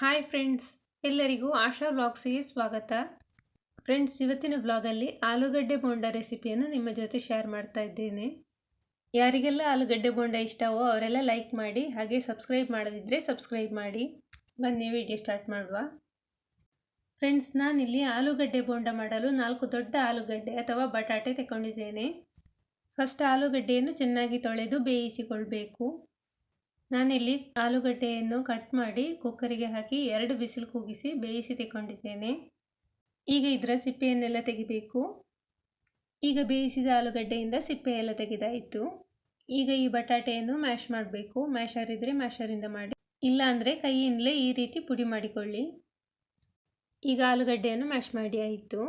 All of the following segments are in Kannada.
ಹಾಯ್ ಫ್ರೆಂಡ್ಸ್, ಎಲ್ಲರಿಗೂ ಆಶಾ ವ್ಲಾಗ್ಸಿಗೆ ಸ್ವಾಗತ. ಫ್ರೆಂಡ್ಸ್, ಇವತ್ತಿನ ವ್ಲಾಗಲ್ಲಿ ಆಲೂಗಡ್ಡೆ ಬೋಂಡ ರೆಸಿಪಿಯನ್ನು ನಿಮ್ಮ ಜೊತೆ ಶೇರ್ ಮಾಡ್ತಾ ಇದ್ದೇನೆ. ಯಾರಿಗೆಲ್ಲ ಆಲೂಗಡ್ಡೆ ಬೋಂಡ ಇಷ್ಟವೋ ಅವರೆಲ್ಲ ಲೈಕ್ ಮಾಡಿ, ಹಾಗೆ ಸಬ್ಸ್ಕ್ರೈಬ್ ಮಾಡದಿದ್ದರೆ ಸಬ್ಸ್ಕ್ರೈಬ್ ಮಾಡಿ. ಬನ್ನಿ, ವಿಡಿಯೋ ಸ್ಟಾರ್ಟ್ ಮಾಡುವ. ಫ್ರೆಂಡ್ಸ್, ನಾನಿಲ್ಲಿ ಆಲೂಗಡ್ಡೆ ಬೋಂಡ ಮಾಡಲು ನಾಲ್ಕು ದೊಡ್ಡ ಆಲೂಗಡ್ಡೆ ಅಥವಾ ಬಟಾಟೆ ತಗೊಂಡಿದ್ದೇನೆ ಫಸ್ಟ್ ಆಲೂಗಡ್ಡೆಯನ್ನು ಚೆನ್ನಾಗಿ ತೊಳೆದು ಬೇಯಿಸಿಕೊಳ್ಬೇಕು. ನಾನಿಲ್ಲಿ ಆಲೂಗಡ್ಡೆಯನ್ನು ಕಟ್ ಮಾಡಿ ಕುಕ್ಕರಿಗೆ ಹಾಕಿ ಎರಡು ಬಿಸಿಲು ಕೂಗಿಸಿ ಬೇಯಿಸಿ ತೆಕ್ಕೊಂಡಿದ್ದೇನೆ. ಈಗ ಇದರ ಸಿಪ್ಪೆಯನ್ನೆಲ್ಲ ತೆಗಿಬೇಕು. ಈಗ ಬೇಯಿಸಿದ ಆಲೂಗಡ್ಡೆಯಿಂದ ಸಿಪ್ಪೆ ಎಲ್ಲ ತೆಗೆದಾಯಿತು. ಈಗ ಈ ಬಟಾಟೆಯನ್ನು ಮ್ಯಾಶ್ ಮಾಡಬೇಕು. ಮ್ಯಾಶರ್ ಇದ್ದರೆ ಮ್ಯಾಶರಿಂದ ಮಾಡಿ, ಇಲ್ಲ ಅಂದರೆ ಕೈಯಿಂದಲೇ ಈ ರೀತಿ ಪುಡಿ ಮಾಡಿಕೊಳ್ಳಿ. ಈಗ ಆಲೂಗಡ್ಡೆಯನ್ನು ಮ್ಯಾಶ್ ಮಾಡಿ ಆಯಿತು.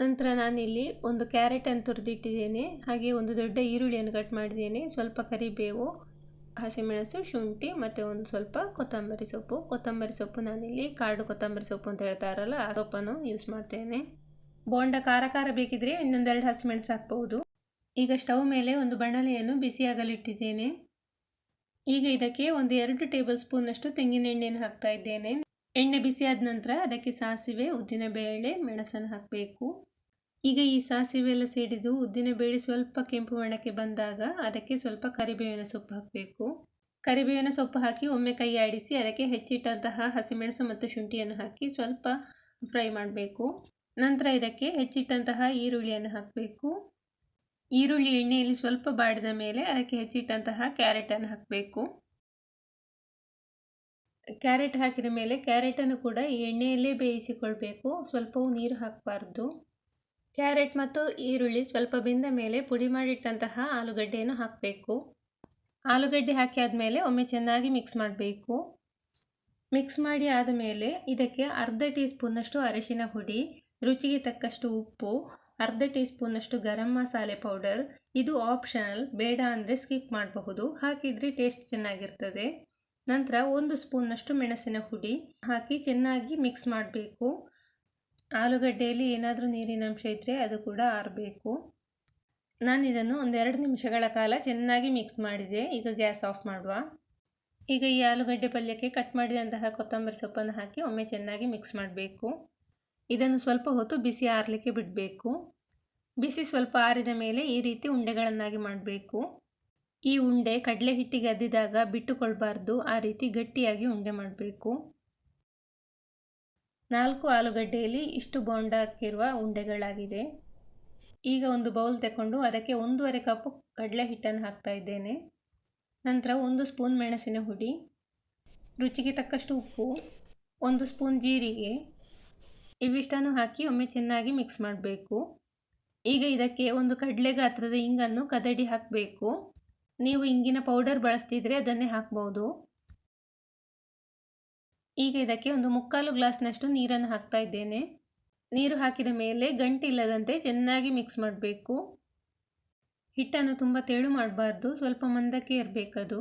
ನಂತರ ನಾನಿಲ್ಲಿ ಒಂದು ಕ್ಯಾರೆಟನ್ನು ತುರಿದಿಟ್ಟಿದ್ದೇನೆ. ಹಾಗೆ ಒಂದು ದೊಡ್ಡ ಈರುಳ್ಳಿಯನ್ನು ಕಟ್ ಮಾಡಿದ್ದೇನೆ. ಸ್ವಲ್ಪ ಕರಿಬೇವು ಹಸಿಮೆಣಸು, ಶುಂಠಿ ಮತ್ತು ಒಂದು ಸ್ವಲ್ಪ ಕೊತ್ತಂಬರಿ ಸೊಪ್ಪು. ಕೊತ್ತಂಬರಿ ಸೊಪ್ಪು ನಾನಿಲ್ಲಿ ಕಾಡು ಕೊತ್ತಂಬರಿ ಸೊಪ್ಪು ಅಂತ ಹೇಳ್ತಾರಲ್ಲ ಆ ಸೊಪ್ಪನ್ನು ಯೂಸ್ ಮಾಡ್ತೇನೆ. ಬೋಂಡ ಖಾರ ಖಾರ ಬೇಕಿದ್ರೆ ಇನ್ನೊಂದೆರಡು ಹಸಿಮೆಣಸು ಹಾಕ್ಬಹುದು ಈಗ ಸ್ಟವ್ ಮೇಲೆ ಒಂದು ಬಣಲೆಯನ್ನು ಬಿಸಿಯಾಗಲಿಟ್ಟಿದ್ದೇನೆ ಈಗ ಇದಕ್ಕೆ ಒಂದು ಎರಡು ಟೇಬಲ್ ಸ್ಪೂನಷ್ಟು ತೆಂಗಿನ ಎಣ್ಣೆಯನ್ನು ಹಾಕ್ತಾ ಇದ್ದೇನೆ. ಎಣ್ಣೆ ಬಿಸಿಯಾದ ನಂತರ ಅದಕ್ಕೆ ಸಾಸಿವೆ, ಉದ್ದಿನಬೇಳೆ, ಮೆಣಸನ್ನು ಹಾಕಬೇಕು. ಈಗ ಈ ಸಾಸಿವೆ ಎಲ್ಲ ಸೇಡಿದು ಉದ್ದಿನ ಬೇಳೆ ಸ್ವಲ್ಪ ಕೆಂಪು ಬಣ್ಣಕ್ಕೆ ಬಂದಾಗ ಅದಕ್ಕೆ ಸ್ವಲ್ಪ ಕರಿಬೇವಿನ ಸೊಪ್ಪು ಹಾಕಬೇಕು. ಕರಿಬೇವಿನ ಸೊಪ್ಪು ಹಾಕಿ ಒಮ್ಮೆ ಕೈ ಆಡಿಸಿ ಅದಕ್ಕೆ ಹೆಚ್ಚಿಟ್ಟಂತಹ ಹಸಿಮೆಣಸು ಮತ್ತು ಶುಂಠಿಯನ್ನು ಹಾಕಿ ಸ್ವಲ್ಪ ಫ್ರೈ ಮಾಡಬೇಕು. ನಂತರ ಇದಕ್ಕೆ ಹೆಚ್ಚಿಟ್ಟಂತಹ ಈರುಳ್ಳಿಯನ್ನು ಹಾಕಬೇಕು. ಈರುಳ್ಳಿ ಎಣ್ಣೆಯಲ್ಲಿ ಸ್ವಲ್ಪ ಬಾಡಿದ ಮೇಲೆ ಅದಕ್ಕೆ ಹೆಚ್ಚಿಟ್ಟಂತಹ ಕ್ಯಾರೆಟನ್ನು ಹಾಕಬೇಕು. ಕ್ಯಾರೆಟ್ ಹಾಕಿದ ಮೇಲೆ ಕ್ಯಾರೆಟನ್ನು ಕೂಡ ಎಣ್ಣೆಯಲ್ಲೇ ಬೇಯಿಸಿಕೊಳ್ಬೇಕು. ಸ್ವಲ್ಪವೂ ನೀರು ಹಾಕಬಾರ್ದು. ಕ್ಯಾರೆಟ್ ಮತ್ತು ಈರುಳ್ಳಿ ಸ್ವಲ್ಪ ಬೆಂದ ಮೇಲೆ ಪುಡಿ ಮಾಡಿಟ್ಟಂತಹ ಆಲೂಗಡ್ಡೆಯನ್ನು ಹಾಕಬೇಕು. ಆಲೂಗಡ್ಡೆ ಹಾಕಿ ಆದಮೇಲೆ ಒಮ್ಮೆ ಚೆನ್ನಾಗಿ ಮಿಕ್ಸ್ ಮಾಡಬೇಕು. ಮಿಕ್ಸ್ ಮಾಡಿ ಆದಮೇಲೆ ಇದಕ್ಕೆ ಅರ್ಧ ಟೀ ಸ್ಪೂನಷ್ಟು ಅರಿಶಿನ ಹುಡಿ ರುಚಿಗೆ ತಕ್ಕಷ್ಟು ಉಪ್ಪು, ಅರ್ಧ ಟೀ ಸ್ಪೂನಷ್ಟು ಗರಂ ಮಸಾಲೆ ಪೌಡರ್. ಇದು ಆಪ್ಷನಲ್ ಬೇಡ ಅಂದರೆ ಸ್ಕಿಪ್ ಮಾಡಬಹುದು. ಹಾಕಿದರೆ ಟೇಸ್ಟ್ ಚೆನ್ನಾಗಿರ್ತದೆ. ನಂತರ ಒಂದು ಸ್ಪೂನ್ನಷ್ಟು ಮೆಣಸಿನ ಹುಡಿ ಹಾಕಿ ಚೆನ್ನಾಗಿ ಮಿಕ್ಸ್ ಮಾಡಬೇಕು. ಆಲೂಗಡ್ಡೆಯಲ್ಲಿ ಏನಾದರೂ ನೀರಿನ ಅಂಶ ಇದ್ದರೆ ಅದು ಕೂಡ ಆರಬೇಕು. ನಾನು ಇದನ್ನು ಒಂದೆರಡು ನಿಮಿಷಗಳ ಕಾಲ ಚೆನ್ನಾಗಿ ಮಿಕ್ಸ್ ಮಾಡಿದೆ. ಈಗ ಗ್ಯಾಸ್ ಆಫ್ ಮಾಡುವ. ಈಗ ಈ ಆಲೂಗಡ್ಡೆ ಪಲ್ಯಕ್ಕೆ ಕಟ್ ಮಾಡಿದಂತಹ ಕೊತ್ತಂಬರಿ ಸೊಪ್ಪನ್ನು ಹಾಕಿ ಒಮ್ಮೆ ಚೆನ್ನಾಗಿ ಮಿಕ್ಸ್ ಮಾಡಬೇಕು. ಇದನ್ನು ಸ್ವಲ್ಪ ಹೊತ್ತು ಬಿಸಿ ಆರಲಿಕ್ಕೆ ಬಿಡಬೇಕು. ಬಿಸಿ ಸ್ವಲ್ಪ ಆರಿದ ಮೇಲೆ ಈ ರೀತಿ ಉಂಡೆಗಳನ್ನಾಗಿ ಮಾಡಬೇಕು. ಈ ಉಂಡೆ ಕಡಲೆ ಹಿಟ್ಟಿಗೆ ಅದ್ದಿದಾಗ ಬಿಟ್ಟುಕೊಳ್ಬಾರ್ದು. ಆ ರೀತಿ ಗಟ್ಟಿಯಾಗಿ ಉಂಡೆ ಮಾಡಬೇಕು. ನಾಲ್ಕು ಆಲೂಗಡ್ಡೆಯಲ್ಲಿ ಇಷ್ಟು ಬೋಂಡ ಹಾಕಿರುವ ಉಂಡೆಗಳಾಗಿದೆ. ಈಗ ಒಂದು ಬೌಲ್ ತಗೊಂಡು ಅದಕ್ಕೆ ಒಂದೂವರೆ ಕಪ್ ಕಡಲೆ ಹಿಟ್ಟನ್ನು ಹಾಕ್ತಾ ಇದ್ದೇನೆ. ನಂತರ ಒಂದು ಸ್ಪೂನ್ ಮೆಣಸಿನ ಹುಡಿ, ರುಚಿಗೆ ತಕ್ಕಷ್ಟು ಉಪ್ಪು, ಒಂದು ಸ್ಪೂನ್ ಜೀರಿಗೆ. ಇವಿಷ್ಟನ್ನು ಹಾಕಿ ಒಮ್ಮೆ ಚೆನ್ನಾಗಿ ಮಿಕ್ಸ್ ಮಾಡಬೇಕು. ಈಗ ಇದಕ್ಕೆ ಒಂದು ಕಡಲೆ ಗಾತ್ರದ ಇಂಗನ್ನು ಕದಡಿ ಹಾಕಬೇಕು. ನೀವು ಇಂಗಿನ ಪೌಡರ್ ಬಳಸ್ತಿದ್ರೆ ಅದನ್ನೇ ಹಾಕ್ಬೋದು. ಈಗ ಇದಕ್ಕೆ ಒಂದು ಮುಕ್ಕಾಲು ಗ್ಲಾಸ್ನಷ್ಟು ನೀರನ್ನು ಹಾಕ್ತಾ ಇದ್ದೇನೆ. ನೀರು ಹಾಕಿದ ಮೇಲೆ ಗಂಟಿಲ್ಲದಂತೆ ಚೆನ್ನಾಗಿ ಮಿಕ್ಸ್ ಮಾಡಬೇಕು. ಹಿಟ್ಟನ್ನು ತುಂಬ ತೆಳು ಮಾಡಬಾರ್ದು, ಸ್ವಲ್ಪ ಮಂದಕ್ಕೆ ಇರಬೇಕದು.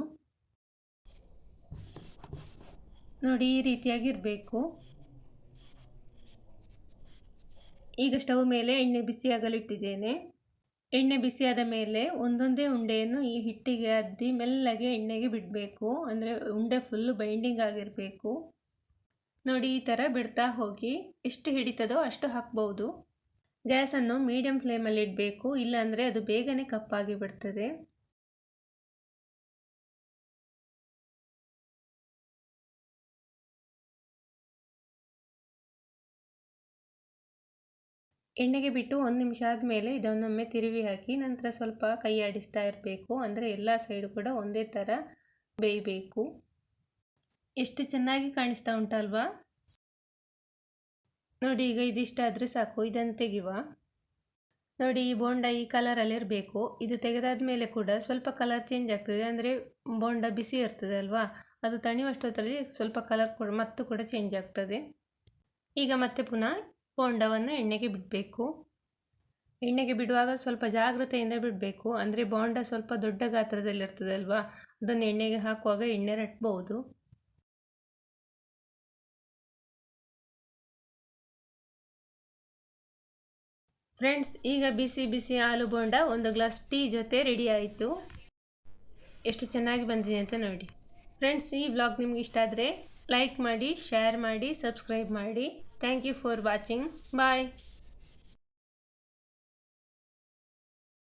ನೋಡಿ, ಈ ರೀತಿಯಾಗಿ ಇರಬೇಕು. ಈಗ ಸ್ಟವ್ ಮೇಲೆ ಎಣ್ಣೆ ಬಿಸಿಯಾಗಲಿಟ್ಟಿದ್ದೇನೆ ಎಣ್ಣೆ ಬಿಸಿಯಾದ ಮೇಲೆ ಒಂದೊಂದೇ ಉಂಡೆಯನ್ನು ಈ ಹಿಟ್ಟಿಗೆ ಅದ್ದಿ ಮೆಲ್ಲಗೆ ಎಣ್ಣೆಗೆ ಬಿಡಬೇಕು. ಅಂದರೆ ಉಂಡೆ ಫುಲ್ಲು ಬೈಂಡಿಂಗ್ ಆಗಿರಬೇಕು. ನೋಡಿ, ಈ ಥರ ಬಿಡ್ತಾ ಹೋಗಿ ಎಷ್ಟು ಹಿಡಿತದೋ ಅಷ್ಟು ಹಾಕ್ಬೋದು. ಗ್ಯಾಸನ್ನು ಮೀಡಿಯಂ ಫ್ಲೇಮಲ್ಲಿ ಇಡಬೇಕು, ಇಲ್ಲಾಂದರೆ ಅದು ಬೇಗನೆ ಕಪ್ಪಾಗಿ ಬಿಡ್ತದೆ. ಎಣ್ಣೆಗೆ ಬಿಟ್ಟು ಒಂದು ನಿಮಿಷ ಆದಮೇಲೆ ಇದನ್ನೊಮ್ಮೆ ತಿರುವಿ ಹಾಕಿ ನಂತರ ಸ್ವಲ್ಪ ಕೈ ಆಡಿಸ್ತಾ ಇರಬೇಕು. ಅಂದರೆ ಎಲ್ಲ ಸೈಡು ಕೂಡ ಒಂದೇ ಥರ ಬೇಯಬೇಕು. ಎಷ್ಟು ಚೆನ್ನಾಗಿ ಕಾಣಿಸ್ತಾ ಉಂಟಲ್ವಾ ನೋಡಿ, ಈಗ ಇದಿಷ್ಟಾದರೆ ಸಾಕು. ಇದನ್ನು ತೆಗಿವ. ನೋಡಿ, ಈ ಬೋಂಡ ಈ ಕಲರಲ್ಲಿ ಇರಬೇಕು. ಇದು ತೆಗೆದಾದ ಮೇಲೆ ಕೂಡ ಸ್ವಲ್ಪ ಕಲರ್ ಚೇಂಜ್ ಆಗ್ತದೆ. ಅಂದರೆ ಬೋಂಡ ಬಿಸಿ ಇರ್ತದೆ ಅಲ್ವಾ? ಅದು ತಣಿವಷ್ಟೊತ್ತರಲ್ಲಿ ಸ್ವಲ್ಪ ಕಲರ್ ಕೂಡ, ಮತ್ತು ಕೂಡ ಚೇಂಜ್ ಆಗ್ತದೆ. ಈಗ ಮತ್ತೆ ಪುನಃ ಬೋಂಡವನ್ನು ಎಣ್ಣೆಗೆ ಬಿಡಬೇಕು. ಎಣ್ಣೆಗೆ ಬಿಡುವಾಗ ಸ್ವಲ್ಪ ಜಾಗ್ರತೆಯಿಂದ ಬಿಡಬೇಕು. ಅಂದರೆ ಬೋಂಡ ಸ್ವಲ್ಪ ದೊಡ್ಡ ಗಾತ್ರದಲ್ಲಿರ್ತದಲ್ವಾ ಅದನ್ನು ಎಣ್ಣೆಗೆ ಹಾಕುವಾಗ ಎಣ್ಣೆ ರಟ್ಬೋದು ಫ್ರೆಂಡ್ಸ್ ಈಗ ಬಿಸಿ ಬಿಸಿ ಆಲೂ ಬೋಂಡ ಒಂದು ಗ್ಲಾಸ್ ಟೀ ಜೊತೆ ರೆಡಿ ಆಯಿತು. ಎಷ್ಟು ಚೆನ್ನಾಗಿ ಬಂದಿದೆ ಅಂತ ನೋಡಿ. ಫ್ರೆಂಡ್ಸ್ ಈ ವ್ಲಾಗ್ ನಿಮ್ಗೆ ಇಷ್ಟ ಆದರೆ ಲೈಕ್ ಮಾಡಿ ಶೇರ್ ಮಾಡಿ ಸಬ್ಸ್ಕ್ರೈಬ್ ಮಾಡಿ. Thank you for watching bye